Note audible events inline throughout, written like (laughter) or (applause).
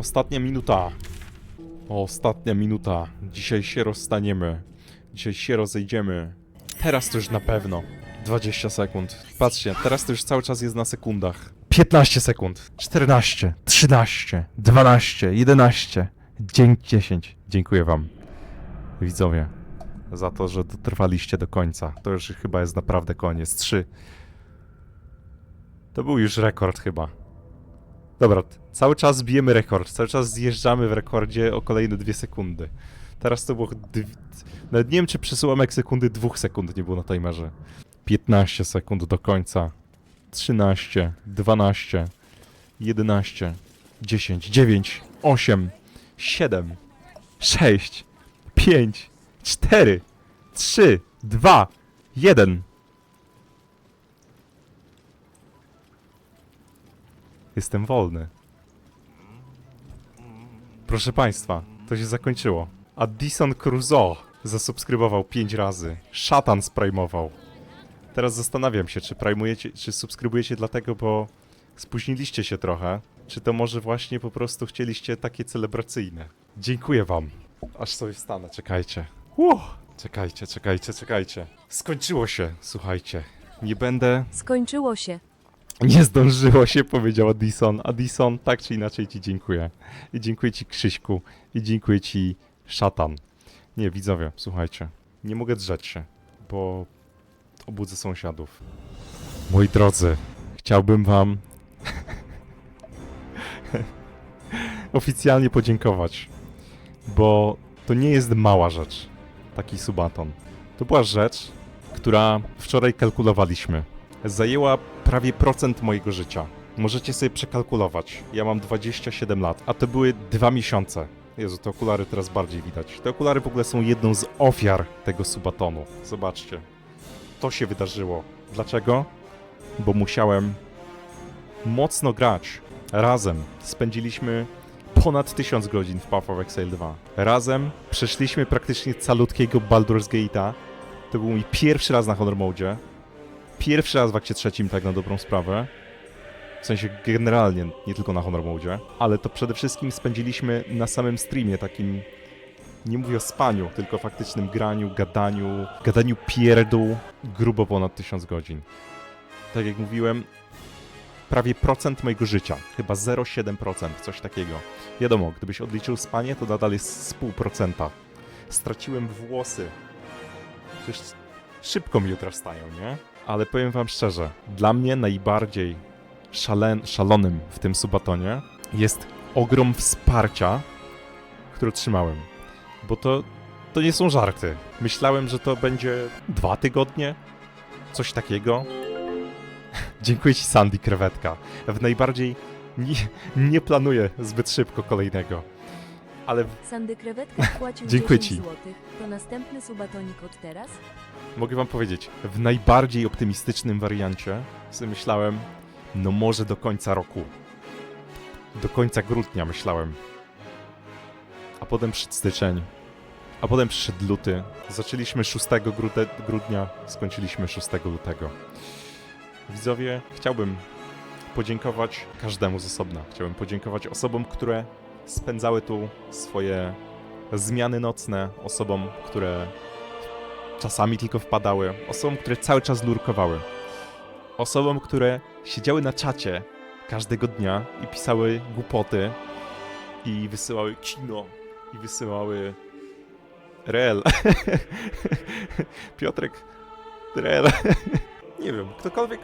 Ostatnia minuta. Ostatnia minuta. Dzisiaj się rozstaniemy. Dzisiaj się rozejdziemy. Teraz to już na pewno. 20 sekund. Patrzcie, teraz to już cały czas jest na sekundach. 15 sekund. 14, 13, 12, 11, 10. Dziękuję wam. Widzowie, za to, że dotrwaliście do końca. To już chyba jest naprawdę koniec. 3. To był już rekord chyba. Dobra, cały czas bijemy rekord. Cały czas zjeżdżamy w rekordzie o kolejne dwie sekundy. Teraz to było. Dw... Nawet nie wiem, czy przez ułamek sekundy dwóch sekund nie było na timerze. 15 sekund do końca. 13, 12, 11, 10, 9, 8, 7, 6, 5, 4, 3, 2, 1. Jestem wolny. Proszę Państwa, to się zakończyło. Addison Crusoe zasubskrybował 5 razy. Szatan sprajmował. Teraz zastanawiam się, czy czy subskrybujecie dlatego, bo spóźniliście się trochę, czy to może właśnie po prostu chcieliście takie celebracyjne. Dziękuję Wam. Aż sobie wstanę, czekajcie. Czekajcie, czekajcie, czekajcie. Skończyło się, słuchajcie. Nie będę Skończyło się. Nie zdążyło się, powiedział Addison. Addison, tak czy inaczej ci dziękuję. I dziękuję ci Krzyśku. I dziękuję ci Szatan. Nie, widzowie, słuchajcie. Nie mogę drzeć się, bo obudzę sąsiadów. Moi drodzy, chciałbym wam (laughs) oficjalnie podziękować, bo to nie jest mała rzecz, taki subaton. To była rzecz, która wczoraj kalkulowaliśmy. Zajęła prawie procent mojego życia. Możecie sobie przekalkulować. Ja mam 27 lat, a to były dwa miesiące. Jezu, te okulary teraz bardziej widać. Te okulary w ogóle są jedną z ofiar tego subatonu. Zobaczcie. To się wydarzyło. Dlaczego? Bo musiałem mocno grać. Razem spędziliśmy ponad 1000 godzin w Path of Exile 2. Razem przeszliśmy praktycznie calutkiego Baldur's Gate'a. To był mój pierwszy raz na Honor Mode. Pierwszy raz w akcie trzecim, tak na dobrą sprawę. W sensie generalnie, nie tylko na Honor Mode, ale to przede wszystkim spędziliśmy na samym streamie takim, nie mówię o spaniu, tylko faktycznym graniu, gadaniu, gadaniu pierdół grubo ponad 1000 godzin. Tak jak mówiłem, prawie procent mojego życia, chyba 0,7%, coś takiego. Wiadomo, gdybyś odliczył spanie, to nadal jest z pół procenta. Straciłem włosy. Przecież szybko mi jutro wstają, nie? Ale powiem wam szczerze, dla mnie najbardziej szalen, szalonym w tym subatonie jest ogrom wsparcia, które otrzymałem. Bo to, to nie są żarty. Myślałem, że to będzie dwa tygodnie, coś takiego. (laughs) Dziękuję ci, Sandy Krewetka. W najbardziej nie, nie planuję zbyt szybko kolejnego. Ale Sandy Krewetka (laughs) wpłacił Dziękuję 10 ci. złotych. To następny subatonik od teraz? mogę wam powiedzieć, w najbardziej optymistycznym wariancie sobie myślałem, no może do końca roku. Do końca grudnia myślałem. A potem przyszedł styczeń. A potem przyszedł luty. Zaczęliśmy 6 grude- grudnia, skończyliśmy 6 lutego. Widzowie, chciałbym podziękować każdemu z osobna. Chciałbym podziękować osobom, które spędzały tu swoje zmiany nocne, osobom, które czasami tylko wpadały, osobom, które cały czas lurkowały, osobom, które siedziały na czacie każdego dnia i pisały głupoty i wysyłały kino i wysyłały rel. (laughs) Piotrek, rel. (laughs) Nie wiem, ktokolwiek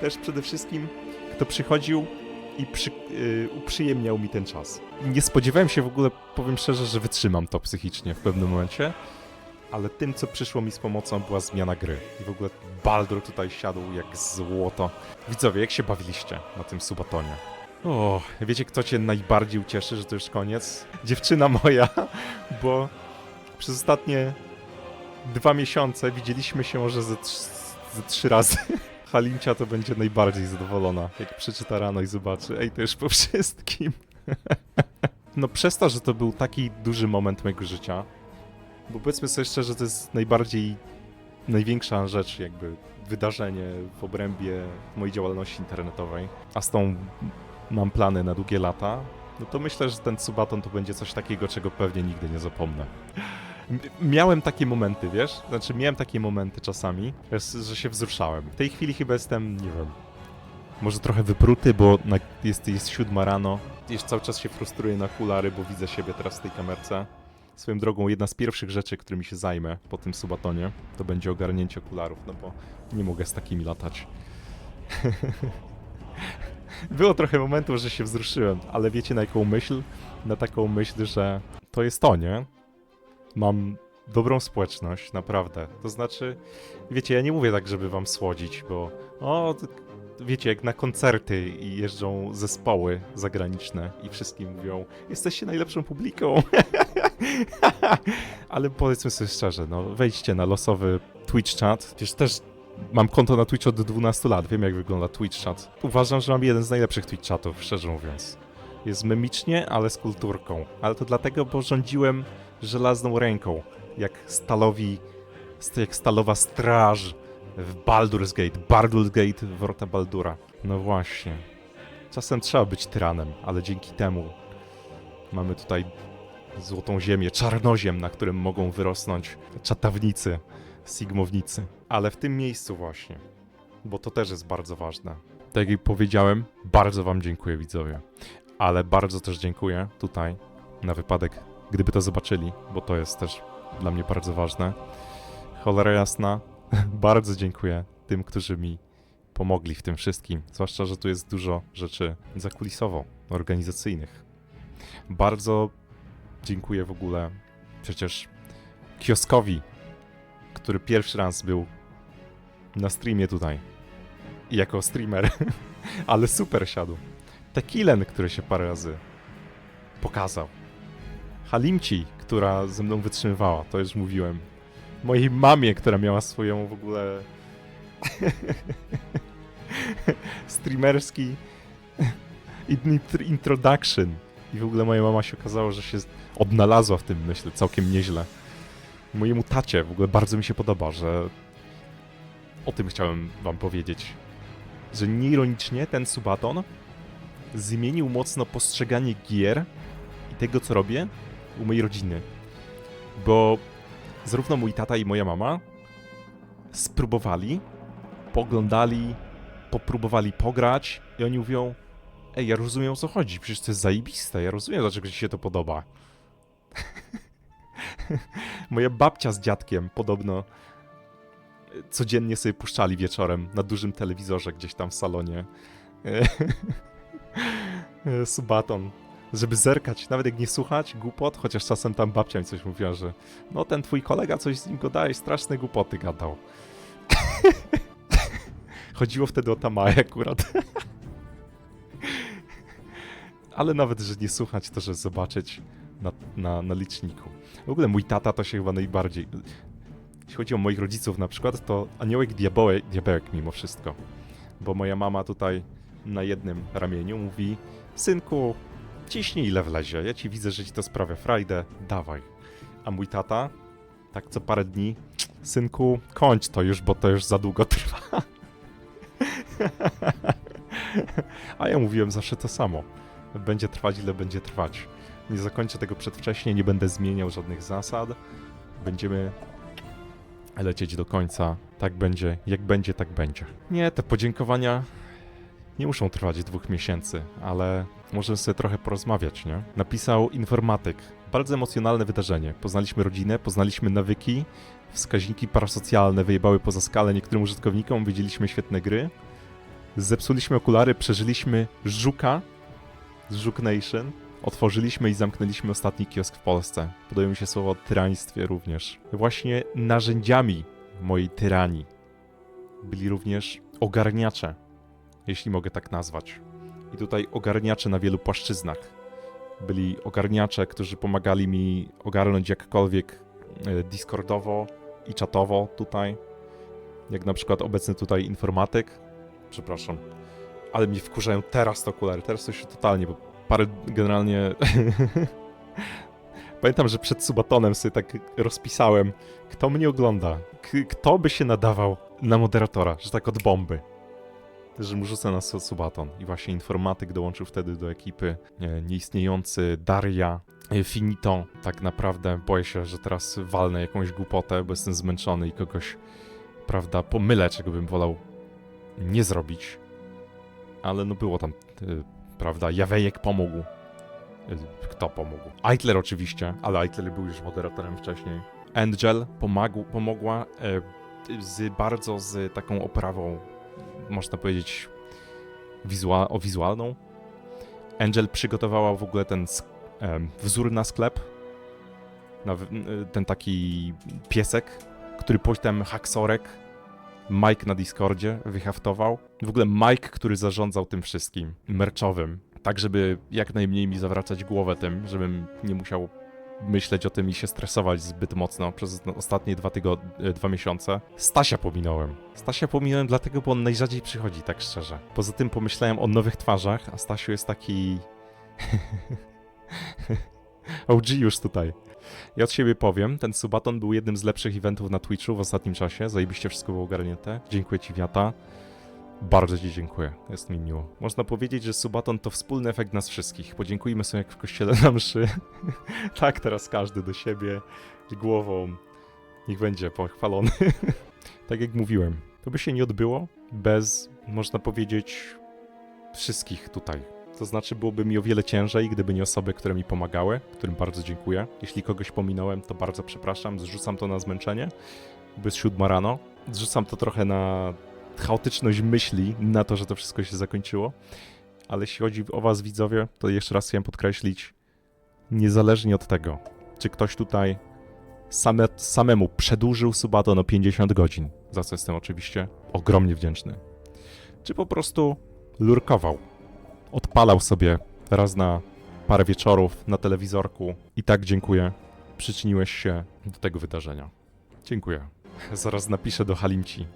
też przede wszystkim, kto przychodził i przy, yy, uprzyjemniał mi ten czas. Nie spodziewałem się w ogóle, powiem szczerze, że wytrzymam to psychicznie w pewnym momencie, ale tym, co przyszło mi z pomocą, była zmiana gry. I w ogóle Baldur tutaj siadł jak złoto. Widzowie, jak się bawiliście na tym subatonie? O, wiecie, kto cię najbardziej ucieszy, że to już koniec? Dziewczyna moja, (laughs) bo przez ostatnie dwa miesiące widzieliśmy się może ze, trz- ze trzy razy. (laughs) Halimcia to będzie najbardziej zadowolona, jak przeczyta rano i zobaczy, ej, to już po wszystkim. (laughs) no przez to, że to był taki duży moment mojego życia, bo powiedzmy sobie szczerze, to jest najbardziej, największa rzecz, jakby wydarzenie w obrębie mojej działalności internetowej, a z tą mam plany na długie lata, no to myślę, że ten Subaton to będzie coś takiego, czego pewnie nigdy nie zapomnę. Miałem takie momenty, wiesz? Znaczy, miałem takie momenty czasami, że- się wzruszałem. W tej chwili chyba jestem, nie wiem, może trochę wypruty, bo na, jest, jest siódma rano. Jeszcze cały czas się frustruję na okulary, bo widzę siebie teraz w tej kamerce. Swoją drogą, jedna z pierwszych rzeczy, którymi się zajmę po tym Subatonie, to będzie ogarnięcie okularów, no bo nie mogę z takimi latać. (laughs) Było trochę momentów, że się wzruszyłem, ale wiecie na jaką myśl? Na taką myśl, że to jest to, nie? Mam dobrą społeczność, naprawdę. To znaczy, wiecie, ja nie mówię tak, żeby wam słodzić, bo o, wiecie, jak na koncerty jeżdżą zespoły zagraniczne i wszystkim mówią, jesteście najlepszą publiką. (laughs) Ale powiedzmy sobie szczerze, no wejdźcie na losowy Twitch chat. Przecież też mam konto na Twitch od 12 lat, wiem jak wygląda Twitch chat. Uważam, że mam jeden z najlepszych Twitch chatów, szczerze mówiąc. Jest memicznie, ale z kulturką. Ale to dlatego, bo rządziłem żelazną ręką, jak stalowi, st- jak stalowa straż w Baldur's Gate. Baldur's Gate, wrota Baldura. No właśnie. Czasem trzeba być tyranem, ale dzięki temu mamy tutaj złotą ziemię, czarnoziem, na którym mogą wyrosnąć czatawnicy, sigmownicy. Ale w tym miejscu właśnie, bo to też jest bardzo ważne. Tak jak powiedziałem, bardzo wam dziękuję widzowie, ale bardzo też dziękuję tutaj na wypadek, gdyby to zobaczyli, bo to jest też dla mnie bardzo ważne. Cholera jasna, (laughs) bardzo dziękuję tym, którzy mi pomogli w tym wszystkim, zwłaszcza, że tu jest dużo rzeczy zakulisowo, organizacyjnych. Bardzo dziękuję w ogóle przecież kioskowi, który pierwszy raz był na streamie tutaj. Jako streamer, (laughs) ale super siadł. Tekilen, który się parę razy pokazał. Halimci, która ze mną wytrzymywała, to już mówiłem. Mojej mamie, która miała swoją w ogóle (laughs) streamerski (laughs) int- introduction. I w ogóle moja mama się okazało, że się odnalazła w tym, myślę, całkiem nieźle. Mojemu tacie w ogóle bardzo mi się podoba, że o tym chciałem wam powiedzieć. Że nieironicznie ten Subaton zmienił mocno postrzeganie gier i tego, co robię u mojej rodziny. Bo zarówno mój tata i moja mama spróbowali, poglądali, popróbowali pograć i oni mówią Ej, ja rozumiem o co chodzi, przecież to jest zajebiste, ja rozumiem dlaczego ci się to podoba. (laughs) Moja babcia z dziadkiem podobno codziennie sobie puszczali wieczorem na dużym telewizorze gdzieś tam w salonie. (laughs) (laughs) Subaton. Żeby zerkać, nawet jak nie słuchać głupot, chociaż czasem tam babcia mi coś mówiła, że no ten twój kolega coś z nim gadałeś, straszne głupoty gadał. (laughs) Chodziło wtedy o Tamae akurat. (laughs) Ale nawet, że nie słuchać, to że zobaczyć na, na, na liczniku. W ogóle mój tata to się chyba najbardziej... Jeśli chodzi o moich rodziców na przykład, to aniołek diabełek, diabełek mimo wszystko. Bo moja mama tutaj na jednym ramieniu mówi Synku, ciśnij ile wlezie, ja ci widzę, że ci to sprawia frajdę, dawaj. A mój tata, tak co parę dni, Synku, kończ to już, bo to już za długo trwa. (laughs) A ja mówiłem zawsze to samo. Będzie trwać ile będzie trwać. Nie zakończę tego przedwcześnie, nie będę zmieniał żadnych zasad. Będziemy lecieć do końca. Tak będzie, jak będzie, tak będzie. Nie, te podziękowania nie muszą trwać dwóch miesięcy, ale możemy sobie trochę porozmawiać, nie? Napisał informatyk. Bardzo emocjonalne wydarzenie. Poznaliśmy rodzinę, poznaliśmy nawyki, wskaźniki parasocjalne wyjebały poza skalę niektórym użytkownikom, widzieliśmy świetne gry. Zepsuliśmy okulary, przeżyliśmy żuka z Żuk Nation. Otworzyliśmy i zamknęliśmy ostatni kiosk w Polsce. Podają mi się słowo o tyraństwie również. Właśnie narzędziami mojej tyranii byli również ogarniacze, jeśli mogę tak nazwać. I tutaj ogarniacze na wielu płaszczyznach. Byli ogarniacze, którzy pomagali mi ogarnąć jakkolwiek e, Discordowo i czatowo tutaj. Jak na przykład obecny tutaj informatyk. Przepraszam. Ale mnie wkurzają teraz te okulary. Teraz to już totalnie, bo parę generalnie... (laughs) Pamiętam, że przed Subatonem sobie tak rozpisałem, kto mnie ogląda, kto by się nadawał na moderatora, że tak od bomby. Że mu rzucę na su- subaton. I właśnie informatyk dołączył wtedy do ekipy. E, Nieistniejący Daria, e, Finito. Tak naprawdę boję się, że teraz walnę jakąś głupotę, bo jestem zmęczony i kogoś, prawda, pomylę, czego bym wolał nie zrobić. Ale no było tam, e, prawda, Jawejek pomógł. Kto pomógł? Eitler oczywiście, ale Eitler był już moderatorem wcześniej. Angel pomagł, pomogła z bardzo z taką oprawą, można powiedzieć, o wizualną. Angel przygotowała w ogóle ten wzór na sklep, na, n- ten taki piesek, który potem Haksorek, Mike na Discordzie wyhaftował. W ogóle Mike, który zarządzał tym wszystkim, merczowym, tak żeby jak najmniej mi zawracać głowę tym, żebym nie musiał myśleć o tym i się stresować zbyt mocno przez ostatnie dwa, tygod- e, dwa miesiące. Stasia pominąłem. Stasia pominąłem dlatego, bo on najrzadziej przychodzi, tak szczerze. Poza tym pomyślałem o nowych twarzach, a Stasiu jest taki... (laughs) OG już tutaj. Ja od siebie powiem, ten Subaton był jednym z lepszych eventów na Twitchu w ostatnim czasie. Zajebiście wszystko było ogarnięte. Dziękuję Ci, Wiata. Bardzo Ci dziękuję, jest mi miło. Można powiedzieć, że Subaton to wspólny efekt nas wszystkich. Podziękujmy sobie jak w kościele na mszy. (laughs) tak, teraz każdy do siebie głową. Niech będzie pochwalony. (laughs) tak jak mówiłem, to by się nie odbyło bez, można powiedzieć, wszystkich tutaj. To znaczy byłoby mi o wiele ciężej, gdyby nie osoby, które mi pomagały, którym bardzo dziękuję. Jeśli kogoś pominąłem, to bardzo przepraszam. Zrzucam to na zmęczenie, bo jest siódma rano. Zrzucam to trochę na chaotyczność myśli, na to, że to wszystko się zakończyło. Ale jeśli chodzi o was, widzowie, to jeszcze raz chciałem podkreślić, niezależnie od tego, czy ktoś tutaj same, samemu przedłużył Subaton o 50 godzin, za co jestem oczywiście ogromnie wdzięczny, czy po prostu lurkował, odpalał sobie raz na parę wieczorów na telewizorku i tak dziękuję, przyczyniłeś się do tego wydarzenia. Dziękuję. Zaraz napiszę do Halimci.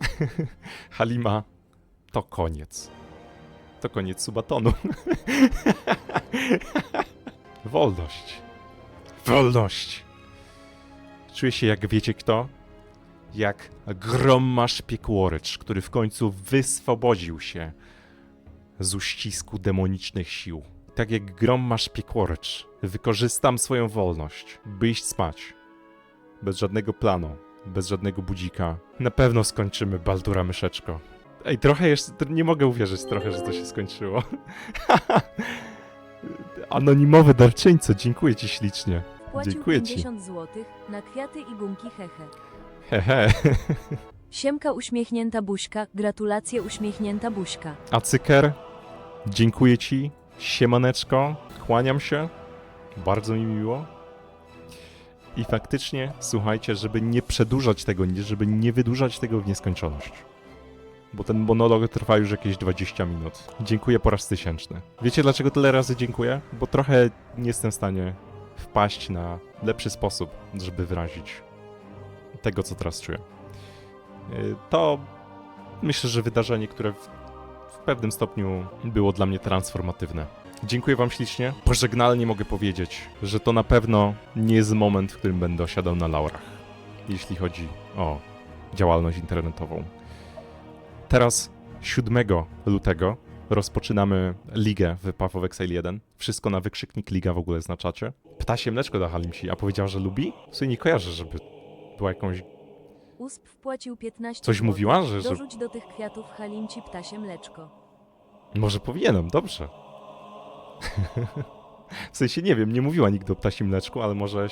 (laughs) Halima, to koniec. To koniec Subatonu. (laughs) Wolność. Wolność. Czuję się jak wiecie kto? Jak grommasz piekłorycz, który w końcu wyswobodził się z uścisku demonicznych sił. Tak jak grommasz piekłorycz, wykorzystam swoją wolność, by iść spać. Bez żadnego planu, bez żadnego budzika. Na pewno skończymy Baldura Myszeczko. Ej, trochę jeszcze, nie mogę uwierzyć trochę, że to się skończyło. (laughs) Anonimowy darczyńco, dziękuję ci ślicznie. Wpłacił Dziękuję ci. 50 zł na kwiaty i gumki hehe. Hehe. Siemka uśmiechnięta buźka, gratulacje uśmiechnięta buźka. A cyker, dziękuję ci. Siemaneczko, kłaniam się. Bardzo mi miło. I faktycznie, słuchajcie, żeby nie przedłużać tego, żeby nie wydłużać tego w nieskończoność. Bo ten monolog trwa już jakieś 20 minut. Dziękuję po raz tysięczny. Wiecie dlaczego tyle razy dziękuję? Bo trochę nie jestem w stanie wpaść na lepszy sposób, żeby wyrazić tego, co teraz czuję. Yy, To myślę, że wydarzenie, które w, w pewnym stopniu było dla mnie transformatywne. Dziękuję Wam ślicznie. Pożegnalnie mogę powiedzieć, że to na pewno nie jest moment, w którym będę osiadał na laurach, jeśli chodzi o działalność internetową. Teraz 7 lutego rozpoczynamy ligę w Path of Exile 1. Wszystko na wykrzyknik liga w ogóle znaczacie. Ptasie mleczko da Halimsi, a powiedziała, że lubi? W sumie nie kojarzę, żeby była jakąś... USP wpłacił 15 Coś mówiła, że- że- Dorzuć do tych kwiatów halimci ptasie mleczko. Może powinienem, dobrze. W sensie nie wiem, nie mówiła nigdy o ptasim mleczku, ale może,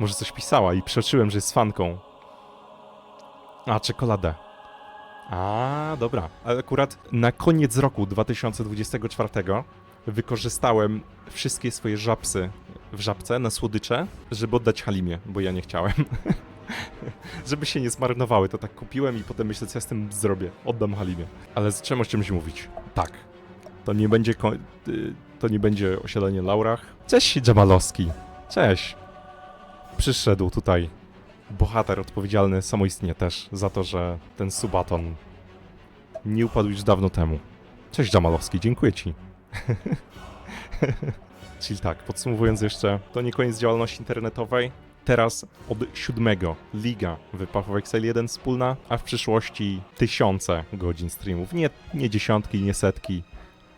może coś pisała i przeoczyłem, że jest fanką. A, czekoladę. A, dobra. Ale akurat na koniec roku 2024 wykorzystałem wszystkie swoje żabsy w żabce na słodycze, żeby oddać Halimie, bo ja nie chciałem. (laughs) żeby się nie zmarnowały, to tak kupiłem i potem myślę, co ja z tym zrobię. Oddam Halimie. Ale zacząłem o czymś mówić. Tak. To nie będzie y, to nie będzie osiadanie Laurach. Cześć Dżamalowski. Cześć. Przyszedł tutaj bohater odpowiedzialny samoistnie też za to, że ten subaton nie upadł już dawno temu. Cześć Dżamalowski, dziękuję ci. (laughs) Czyli tak, podsumowując jeszcze, to nie koniec działalności internetowej. teraz od siódmego Liga Wypachów Excel 1 wspólna, a w przyszłości tysiące godzin streamów. Nie, nie dziesiątki, nie setki,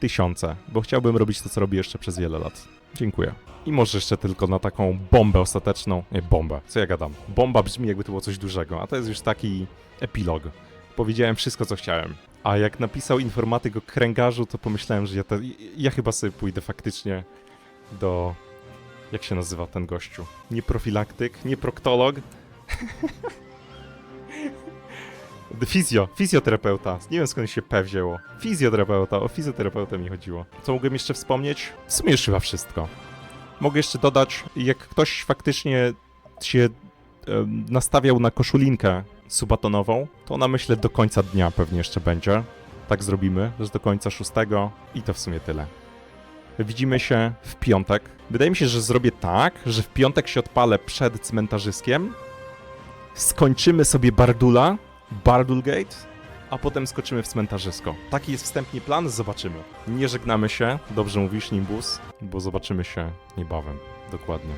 tysiące, bo chciałbym robić to, co robię jeszcze przez wiele lat. Dziękuję. I może jeszcze tylko na taką bombę ostateczną. Nie, bombę. Co ja gadam? Bomba brzmi jakby to było coś dużego, a to jest już taki epilog. Powiedziałem wszystko, co chciałem. A jak napisał informatyk o kręgarzu, to pomyślałem, że ja, te, ja chyba sobie pójdę faktycznie do... Jak się nazywa ten gościu? Nie profilaktyk, nie proktolog. (laughs) Fizjo, fizjoterapeuta. Nie wiem skąd się P wzięło. Fizjoterapeuta, o fizjoterapeutę mi chodziło. Co mogłem jeszcze wspomnieć? W sumie już chyba wszystko. Mogę jeszcze dodać, jak ktoś faktycznie się nastawiał na koszulinkę subatonową, to ona myślę do końca dnia pewnie jeszcze będzie. Tak zrobimy, że do końca szóstego i to w sumie tyle. Widzimy się w piątek. Wydaje mi się, że zrobię tak, że w piątek się odpalę przed cmentarzyskiem, skończymy sobie Bardula, Bardulgate, a potem skoczymy w cmentarzysko. Taki jest wstępnie plan, zobaczymy. Nie żegnamy się, dobrze mówisz Nimbus, bo zobaczymy się niebawem. Dokładnie.